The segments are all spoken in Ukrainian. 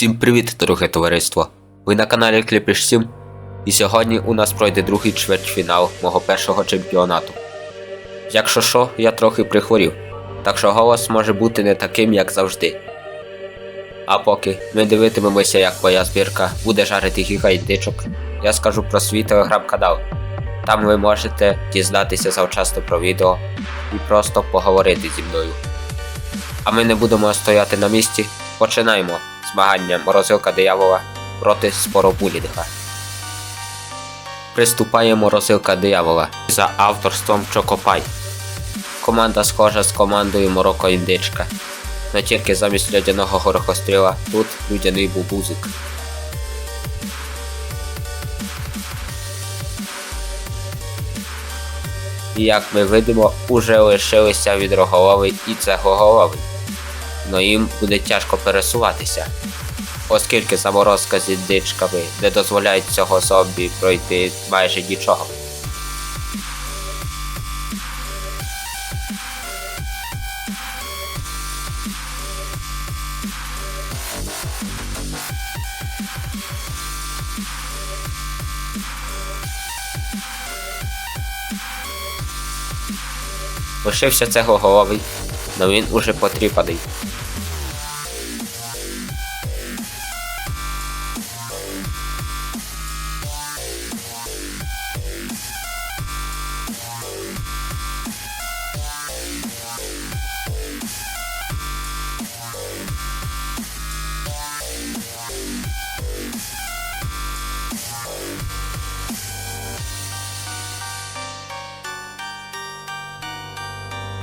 Всім привіт, дороге товариство! Ви на каналі Кліпіш 7 і сьогодні у нас пройде другий чвертьфінал мого першого чемпіонату. Якщо що, я трохи прихворів, так що голос може бути не таким, як завжди. А поки ми дивитимемося, як моя збірка буде жарити гігайдичок, я скажу про свій телеграм-канал. Там ви можете дізнатися завчасно про відео і просто поговорити зі мною. А ми не будемо стояти на місці. Починаємо змагання морозилка диявола проти споробулінга. Приступає морозилка диявола за авторством Чокопай. Команда схожа з командою Мороко Індичка. Но тільки замість льодяного горохостріла тут людяний бубузик. І як ми видимо, уже лишилися відроголовий і цеглоголовий но їм буде тяжко пересуватися, оскільки заморозка з індичками не дозволяють цього зомбі пройти майже нічого. Лишився цеглоголовий, но він уже потріпаний.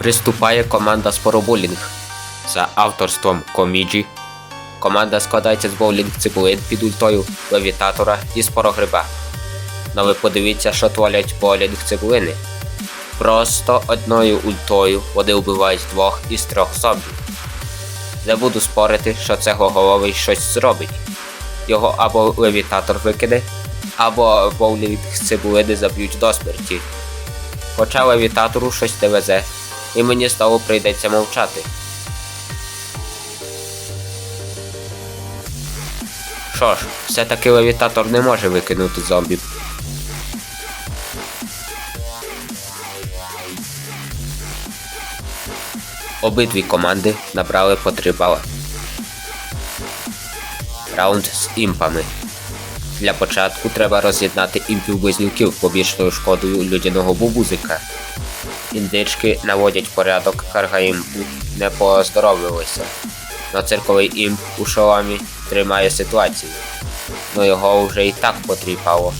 Приступає команда Споробулінг за авторством Коміджі. Команда складається з боулінг цибулин під ультою, левітатора і спорогриба. Но ви подивіться, що творять боулінг цибулини. Просто одною ультою вони вбивають двох із трьох зомбів. Не буду спорити, що це головий щось зробить. Його або левітатор викине, або боулінг цибулини заб'ють до смерті. Хоча левітатору щось не везе, і мені знову прийдеться мовчати. Що ж, все-таки левітатор не може викинути зомбі. Обидві команди набрали по 3 бала. Раунд з імпами. Для початку треба роз'єднати імпів близнюків побічною шкодою людяного бубузика. Індички наводять порядок, карга не поздоровилися. Но цирковий імп у шоломі тримає ситуацію. Но його вже і так потріпало.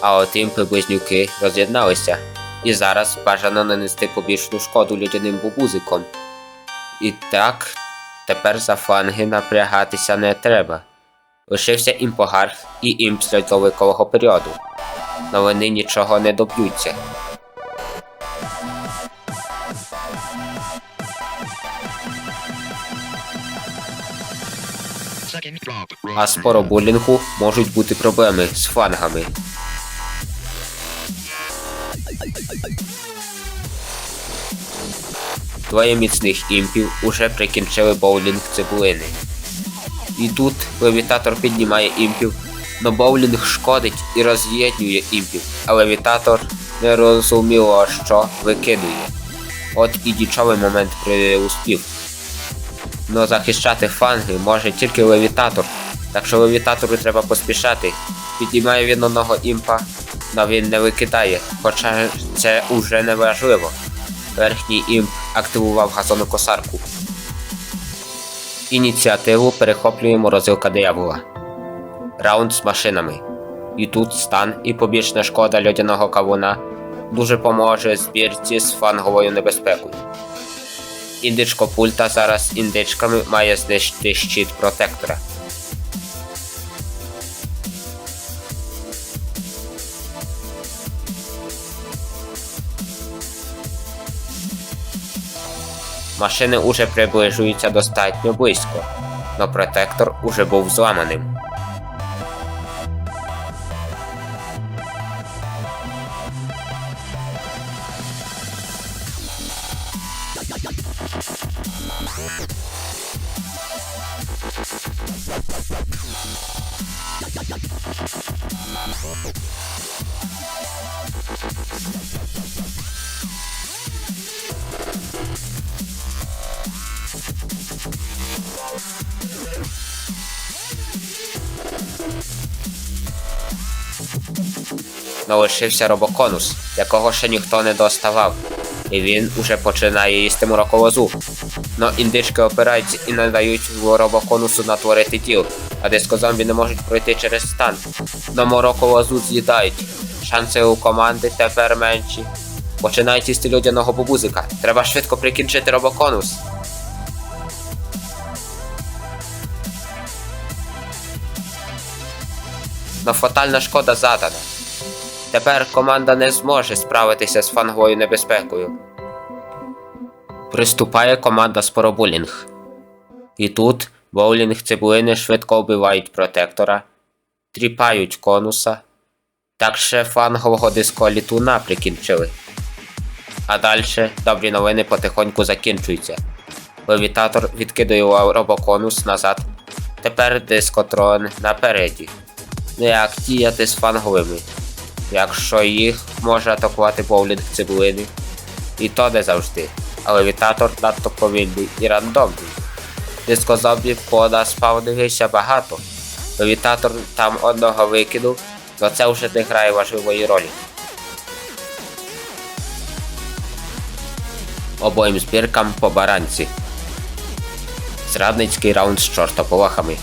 А от імпи близнюки роз'єдналися. І зараз бажано нанести побічну шкоду людяним бубузиком. І так, тепер за фланги напрягатися не треба. Лишився імпогарх і імп з льодовикового періоду. Но вони нічого не доб'ються. А з поробулінгу можуть бути проблеми з флангами. Двоє міцних імпів уже прикінчили боулінг цибулини. І тут левітатор піднімає імпів, но боулінг шкодить і роз'єднює імпів, а левітатор не розуміло, що викидує. От і дічовий момент приуспів. Но захищати фанги може тільки левітатор, так що левітатору треба поспішати. Піднімає він одного імпа, но він не викидає, хоча це уже не важливо. Верхній імп активував газонокосарку. Ініціативу перехоплюємо розвилка диявола. Раунд з машинами. І тут стан і побічна шкода льодяного кавуна дуже поможе збірці з фанговою небезпекою. Індичко пульта зараз індичками має знищити щит протектора. Машини уже приближуються достатньо близько, но протектор уже був зламаним. Но лишився робоконус, якого ще ніхто не доставав. І він уже починає їсти мороковозу. Но індички опираються і не дають робоконусу натворити тіл, а дискозомбі не можуть пройти через стан. Но мороковозу з'їдають. Шанси у команди тепер менші. Починають їсти людяного бабузика. Треба швидко прикінчити робоконус. Но фатальна шкода задана. Тепер команда не зможе справитися з фанговою небезпекою. Приступає команда Споробулінг. І тут боулінг цибулини швидко вбивають протектора, тріпають конуса. Так ще фангового дисколітуна прикінчили. А далі добрі новини потихоньку закінчуються. Левітатор відкидає робоконус назад. Тепер дискотрон напереді. Ну як діяти з фанговими? Якщо їх може атакувати боулінг цибулини, і то не завжди. А левітатор надто повільний і рандомний. Дискозомбі пода спавнилися багато. Левітатор там одного викинув, але це вже не грає важливої ролі. Обоїм збіркам по баранці. Зрадницький раунд з чортополохами.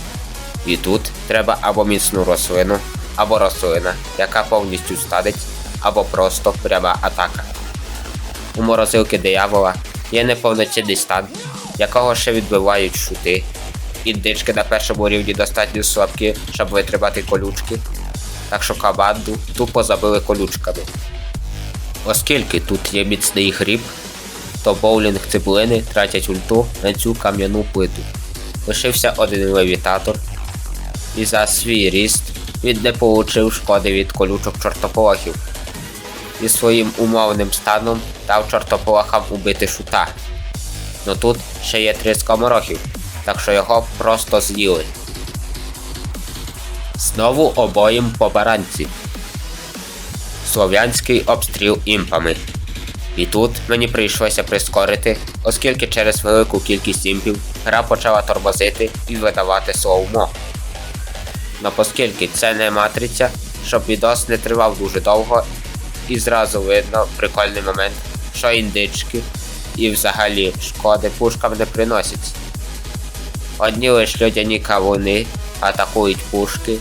І тут треба або міцну рослину, або рослина, яка повністю стадить, або просто пряма атака. У морозилки диявола є неповноцінний стан, якого ще відбивають шути. Індички на першому рівні достатньо слабкі, щоб витримати колючки, так що команду тупо забили колючками. Оскільки тут є міцний гріб, то боулінг цибулини тратять ульту на цю кам'яну плиту. Лишився один левітатор, і за свій ріст він не получив шкоди від колючок чортополохів. І своїм умовним станом дав чортополохам убити шута. Ну тут ще є три скоморохів, так що його просто з'їли. Знову обоїм по баранці. Слов'янський обстріл імпами. І тут мені прийшлося прискорити, оскільки через велику кількість імпів гра почала тормозити і видавати слоумо. Но оскільки це не матриця, щоб відос не тривав дуже довго, і зразу видно прикольний момент, що індички і взагалі шкоди пушкам не приносять. Одні лиш людяні кавуни атакують пушки.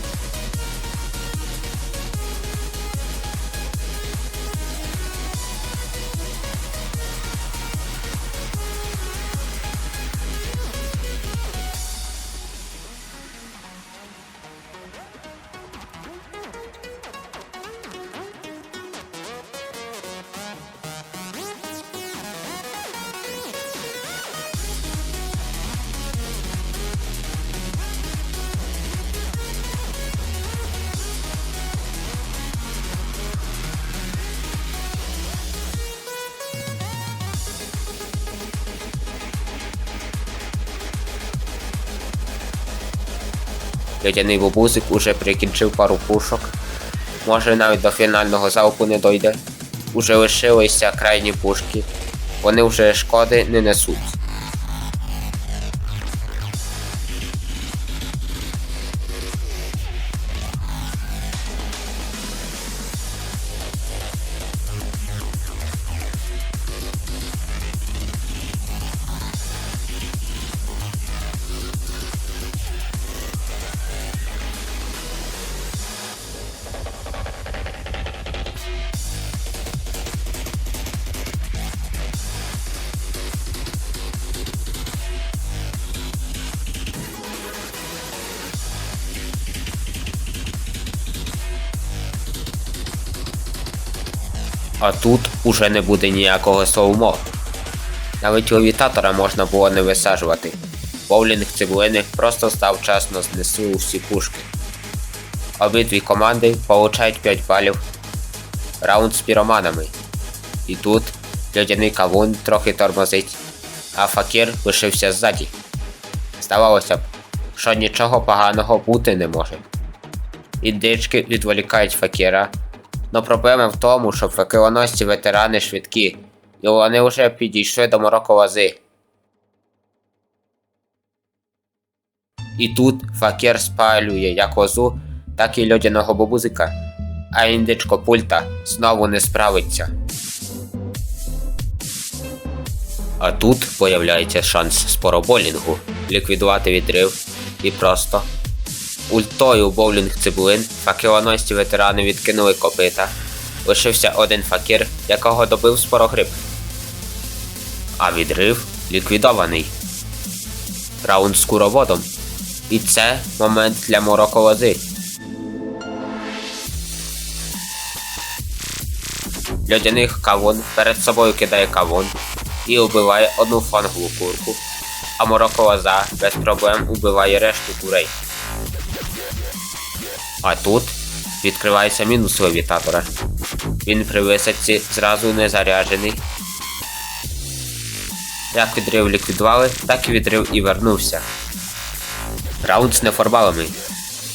Людяний бобузик уже прикінчив пару пушок. Може навіть до фінального залпу не дойде. Уже лишилися крайні пушки. Вони вже шкоди не несуть. А тут уже не буде ніякого соумо. Навіть левітатора можна було не висаджувати. Боулінг цибулини просто став часно знесли усі пушки. Обидві команди получають 5 балів. Раунд з піроманами. І тут льодяний кавун трохи тормозить, а факір лишився ззаді. Здавалося б, що нічого поганого бути не може. Індички відволікають факіра, Но проблема в тому, що факелоносці ветерани швидкі, і вони вже підійшли до мороковази. І тут факер спалює як лозу, так і льодяного бабузика. а індичко пульта знову не справиться. А тут появляється шанс спороболінгу ліквідувати відрив і просто ультою боулінг цибулин факелоносці ветерани відкинули копита. Лишився один факір, якого добив спорогриб. А відрив ліквідований. Раунд з куроводом. І це момент для мороколози. Льодяних кавун перед собою кидає кавун і убиває одну фангову курку, а мороколоза без проблем убиває решту курей. А тут відкривається мінус левітатора. Він при висадці зразу не заряджений. Як відрив ліквідували, так і відрив і вернувся. Раунд з неформалами.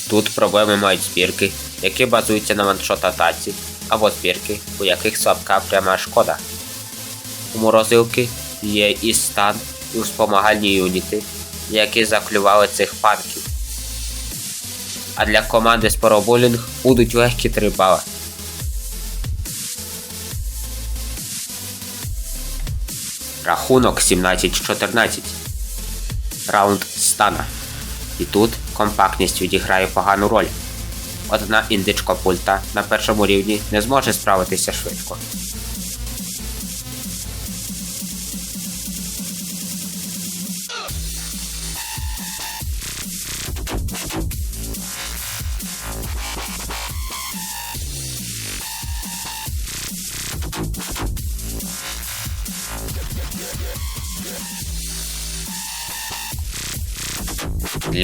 Тут проблеми мають збірки, які базуються на ваншот атаці, або збірки, у яких слабка пряма шкода. У морозилки є і стан, і спомагальні юніти, які заклювали цих панків. А для команди Спороболінг будуть легкі три бали. Рахунок 17-14. Раунд стана. І тут компактність відіграє погану роль. Одна індичка пульта на першому рівні не зможе справитися швидко.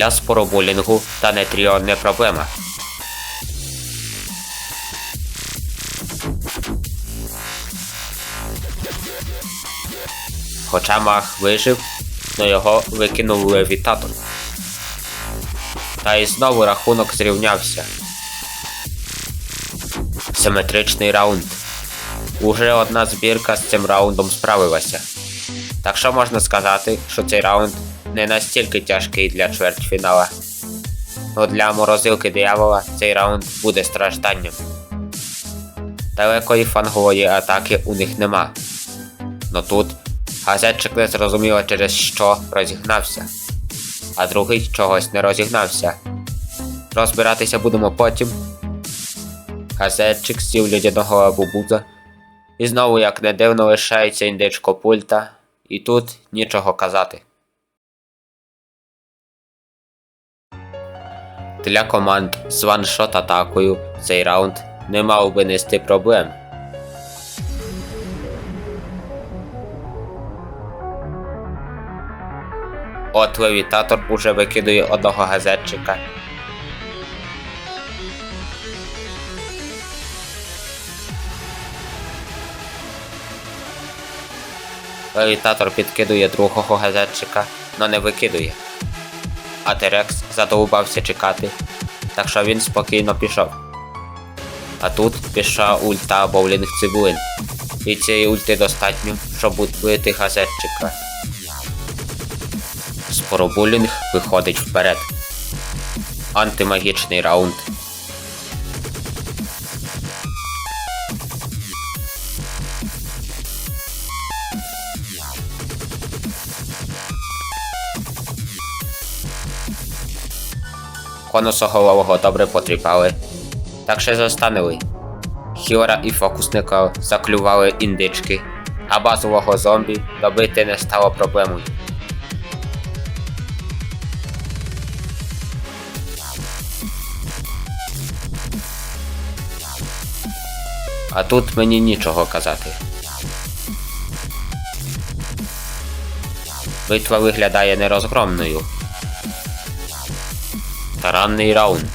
Для спороболінгу та нетріо не проблема. Хоча мах вижив, но його викинув левітатор. Та й знову рахунок зрівнявся. Симетричний раунд. Уже одна збірка з цим раундом справилася. Так що можна сказати, що цей раунд не настільки тяжкий для чвертьфінала. Но для морозилки диявола цей раунд буде стражданням. Далекої фангової атаки у них нема. Но тут газетчик не зрозуміло через що розігнався, а другий чогось не розігнався. Розбиратися будемо потім. Газетчик сів людяного лабубуза, і знову, як не дивно, лишається індичко пульта, і тут нічого казати. Для команд з ваншот атакою цей раунд не мав би нести проблем. От левітатор уже викидує одного газетчика. Левітатор підкидує другого газетчика, но не викидує. А Терекс задовбався чекати, так що він спокійно пішов. А тут пішла ульта боулінг цибулин. І цієї ульти достатньо, щоб убити газетчика. Споробулінг виходить вперед. Антимагічний раунд. Конусоголового добре потріпали. Так ще застанили. Хілера і фокусника заклювали індички, а базового зомбі добити не стало проблемою. А тут мені нічого казати. Битва виглядає нерозгромною. Таранний раунд.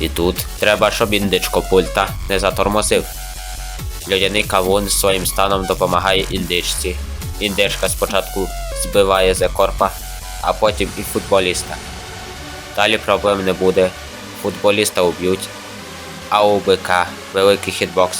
І тут треба, щоб індичко пульта не затормозив. Людяний кавун своїм станом допомагає індичці. Індичка спочатку збиває зекорпа, а потім і футболіста. Далі проблем не буде. Футболіста уб'ють, а у бика великий хітбокс.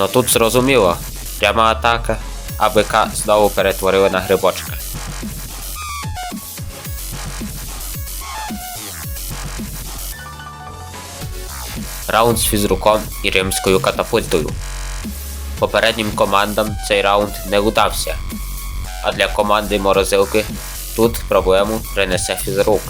Ну тут зрозуміло, пряма атака, а бика знову перетворили на грибочка. Раунд з фізруком і римською катапультою. Попереднім командам цей раунд не удався, а для команди морозилки тут проблему принесе фізрук.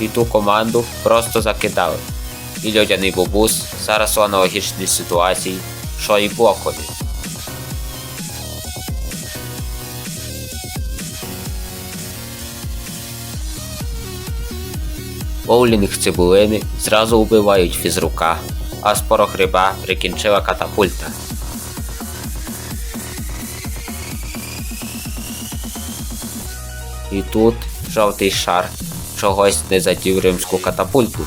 І ту команду просто закидали. І льодяний бобус зараз у аналогічній ситуації, що і блокові. Боулінг цибулини зразу убивають фізрука, а спорохриба прикінчила катапульта. І тут жовтий шар чогось не задів римську катапульту.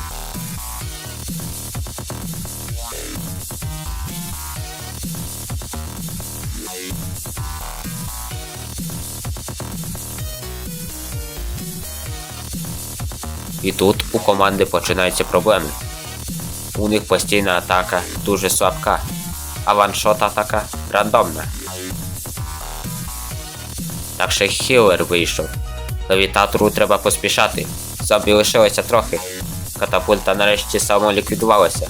І тут у команди починаються проблеми. У них постійна атака дуже слабка, а ваншот атака рандомна. Так ще хілер вийшов. Левітатору треба поспішати. Зомбі лишилося трохи. Катапульта нарешті самоліквідувалася.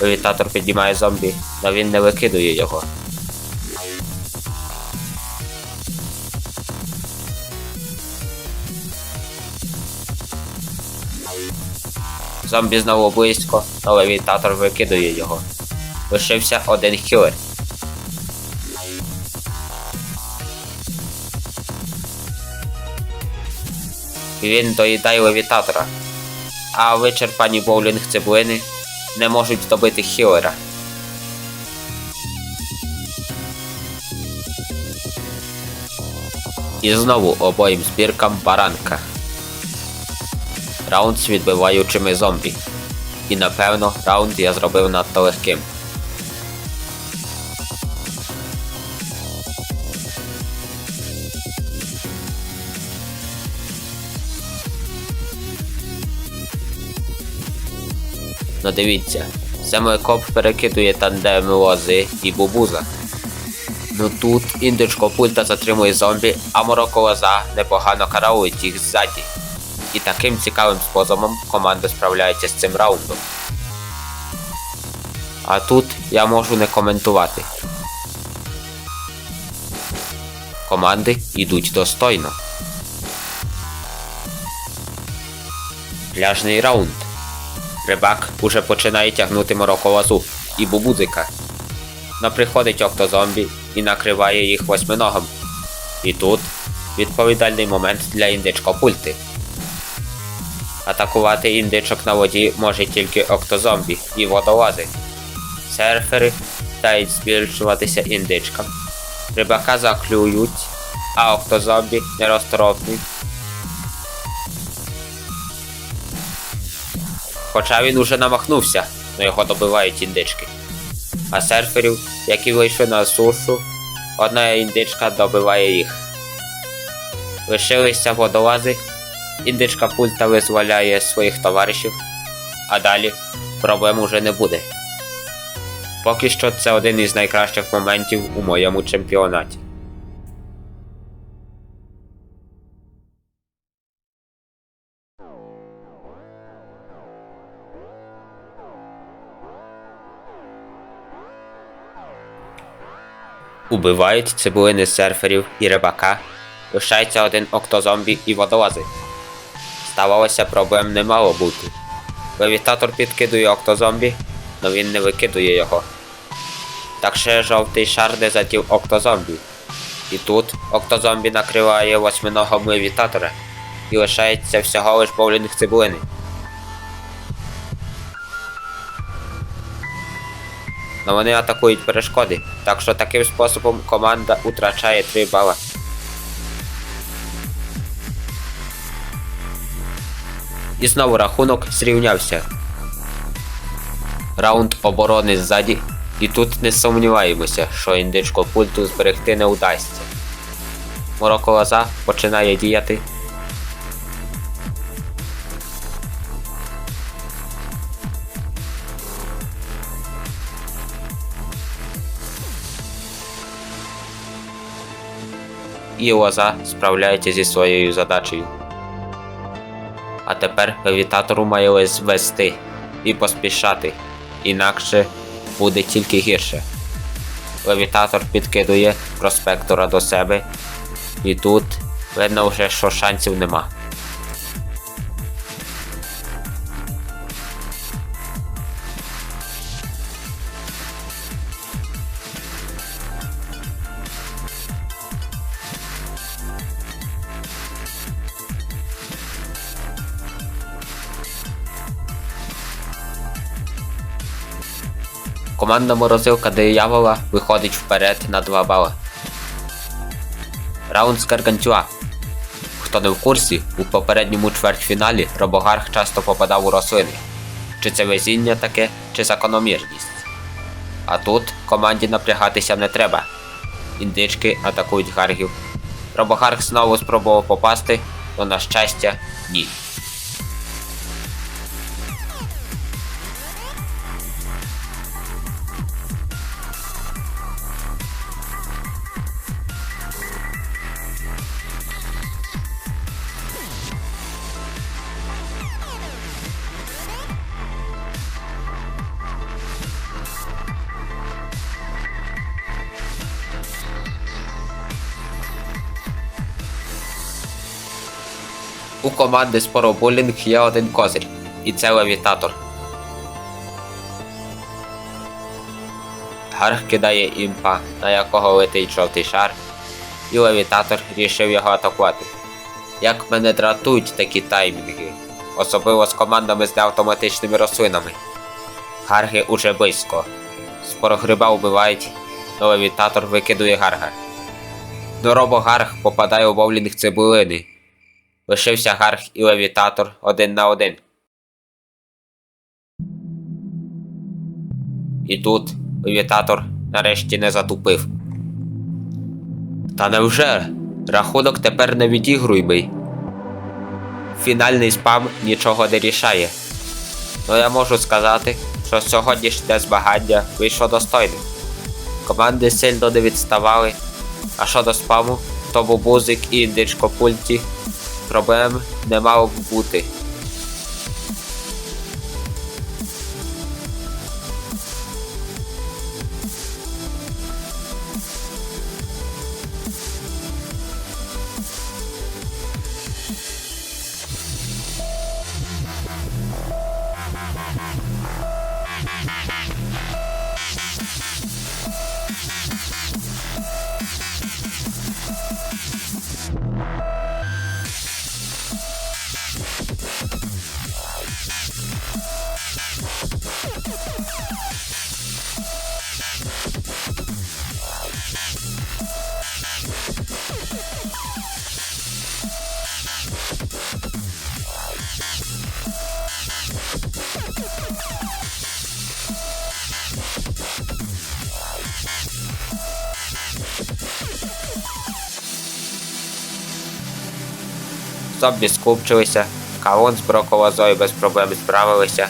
Левітатор піднімає зомбі, але він не викидує його. Зомбі знову близько, але левітатор викидує його. Лишився один хілер. Він доїдає левітатора. А вичерпані боулінг цибулини не можуть добити хілера. І знову обоїм збіркам баранка. Раунд з відбиваючими зомбі. І напевно раунд я зробив надто легким. Ну дивіться, Семикоп перекидує тандеми лози і бубуза. Ну тут індичко пульта затримує зомбі, а мороко лоза непогано караулить їх ззаді. І таким цікавим способом команда справляється з цим раундом. А тут я можу не коментувати. Команди йдуть достойно. Пляжний раунд. Рибак уже починає тягнути мороковазу і бубудзика. Но приходить октозомбі і накриває їх восьминогом. І тут відповідальний момент для індичкопульти. Атакувати індичок на воді може тільки октозомбі і водолази. Серфери дають збільшуватися індичкам. Рибака заклюють, а октозомбі нерозторопні Хоча він уже намахнувся, но його добивають індички. А серферів, які вийшли на сушу, одна індичка добиває їх. Лишилися водолази, індичка пульта визволяє своїх товаришів, а далі проблем уже не буде. Поки що це один із найкращих моментів у моєму чемпіонаті. Убивають цибулини серферів і рибака. Лишається один октозомбі і водолази. Ставалося проблем не мало бути. Левітатор підкидує октозомбі, але він не викидує його. Так ще жовтий шар не задів октозомбі. І тут октозомбі накриває восьминогом левітатора і лишається всього лиш боулінг цибулини. Но вони атакують перешкоди, так що таким способом команда втрачає 3 бала. І знову рахунок зрівнявся. Раунд оборони ззаді, і тут не сумніваємося, що індичко пульту зберегти не удасться. Мороко лоза починає діяти. І лоза справляється зі своєю задачею. А тепер левітатору має лише вести і поспішати, інакше буде тільки гірше. Левітатор підкидує проспектора до себе, і тут видно вже, що шансів нема. Команда морозилка диявола виходить вперед на 2 бали. Раунд з Гаргантюа. Хто не в курсі, у попередньому чвертьфіналі Робогарх часто попадав у рослини. Чи це везіння таке, чи закономірність. А тут команді напрягатися не треба. Індички атакують гаргів. Робогарх знову спробував попасти, але на щастя, ні. Команди Споробулінг є один козир, і це левітатор. Гарх кидає імпа, на якого летить жовтий шар, і левітатор рішив його атакувати. Як мене дратують такі таймінги, особливо з командами з неавтоматичними рослинами. Гарги уже близько. Спорогриба вбивають, но левітатор викидує гарга. Но робогарг попадає у боулінг цибулини. Лишився гарх і левітатор один на один. І тут левітатор нарешті не затупив. Та невже? Рахунок тепер не відігруймий. Фінальний спам нічого не рішає. Ну я можу сказати, що сьогоднішнє змагання вийшло достойним. Команди сильно не відставали, а щодо спаму, то бубузик і індичко пульті проблем не мало бути. Зомбі скупчилися, кавун з броколозою без проблем справилися.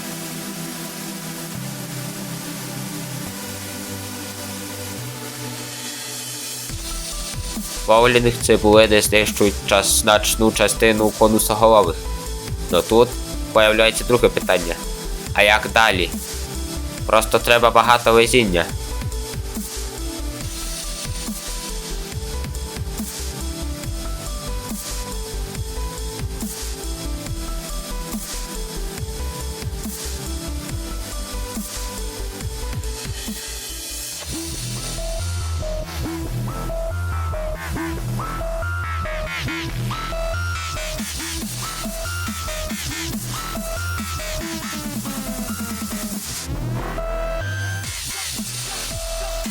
Боулінг цибулини знищують час, значну частину конусоголових. Но тут появляється друге питання. А як далі? Просто треба багато везіння.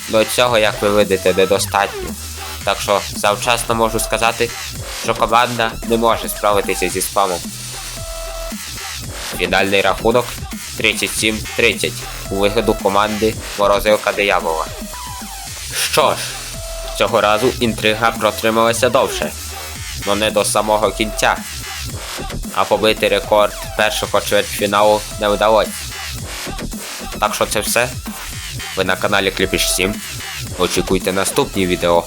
До цього, як ви видите, недостатньо. Так що завчасно можу сказати, що команда не може справитися зі спамом. Фінальний рахунок 37-30 у вигляду команди Морозилка Диявола. Що ж, цього разу інтрига протрималася довше, но не до самого кінця. А побити рекорд першого чвертьфіналу не вдалося. Так що це все. Ви на каналі Кліпіш 7. Очікуйте наступні відео.